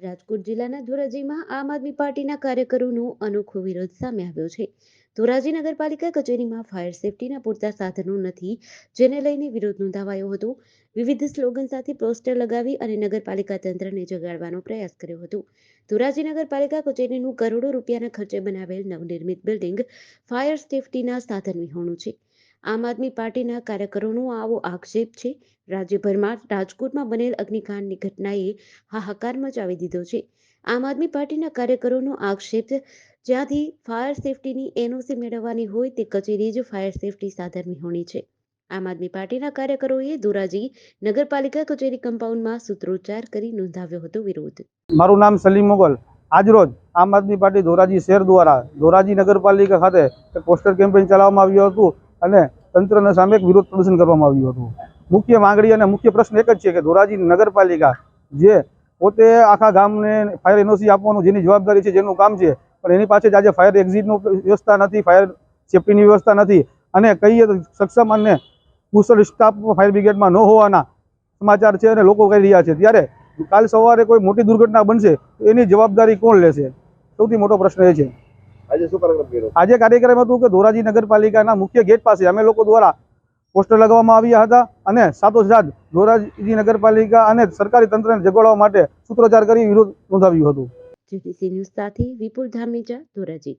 રાજકોટ જિલ્લાના ધોરાજીમાં આમ આદમી પાર્ટીના કાર્યકરોનો અનોખો વિરોધ સામે આવ્યો છે. ધોરાજી નગરપાલિકા કચેરીમાં ફાયર સેફટીના પૂરતા સાધનો નથી, જેને લઈને વિરોધ નોંધાવાયો હતો. વિવિધ સ્લોગન સાથે પોસ્ટર લગાવી અને નગરપાલિકા તંત્રને જગાડવાનો પ્રયાસ કર્યો હતો. ધોરાજી નગરપાલિકા કચેરીનું કરોડો રૂપિયાના ખર્ચે બનાવેલ નવનિર્મિત બિલ્ડિંગ ફાયર સેફટીના સાધન વિહોણું છે. આમ આદમી પાર્ટીના કાર્યકરોનો આવો આક્ષેપ છે. રાજ્યભરમાં રાજકોટમાં બનેલ અગ્નિકાંડની ઘટનાએ હાહાકાર મચાવી દીધો છે. આમ આદમી પાર્ટીના કાર્યકરોનો આક્ષેપ જ્યાંથી ફાયર સેફટીની એનઓસી મેળવવાની હોય તે કચેરી જ ફાયર સેફટી સાધનની હોણી છે. આમ આદમી પાર્ટીના કાર્યકરોએ ધોરાજી નગરપાલિકા કચેરી કમ્પાઉન્ડમાં સૂત્રોચ્ચાર કરી નોંધાવ્યો હતો વિરોધ. મારું નામ સલીમ મોગલ. આજરોજ આમ આદમી પાર્ટી ધોરાજી શહેર દ્વારા ધોરાજી નગરપાલિકા ખાતે પોસ્ટર કેમ્પેઇન ચલાવવામાં આવ્યું હતું. અને તંત્રના સામે એક વિરોધ પ્રદર્શન કરવામાં આવ્યું હતું. મુખ્ય માંગણી અને મુખ્ય પ્રશ્ન એક જ છે કે ધોરાજી નગરપાલિકા જે પોતે આખા ગામને ફાયર એનઓસી આપવાનું જેની જવાબદારી છે જેનું કામ છે, પણ એની પાસે જ આજે ફાયર એક્ઝિટનું વ્યવસ્થા નથી ફાયર સેફટીની વ્યવસ્થા નથી અને કહીએ તો સક્ષમ અને કુશળ સ્ટાફ ફાયર બ્રિગેડમાં ન હોવાના સમાચાર છે અને લોકો કહી રહ્યા છે. ત્યારે કાલ સવારે કોઈ મોટી દુર્ઘટના બનશે તો એની જવાબદારી કોણ લેશે? સૌથી મોટો પ્રશ્ન એ છે. આજે શું કાર્યક્રમ કર્યો? આજે કાર્યક્રમ હતું કે ધોરાજી નગરપાલિકાના મુખ્ય ગેટ પાસે અમે લોકો દ્વારા પોસ્ટર લગાવવામાં આવ્યા હતા અને સાથોસાથ ધોરાજી નગરપાલિકા અને સરકારી તંત્રને જગાડવા માટે સૂત્રોચ્ચાર કરી વિરોધ નોંધાવ્યું હતું. જીટીસી ન્યૂઝ સાથે વિપુલ ધામેચા ધોરાજી.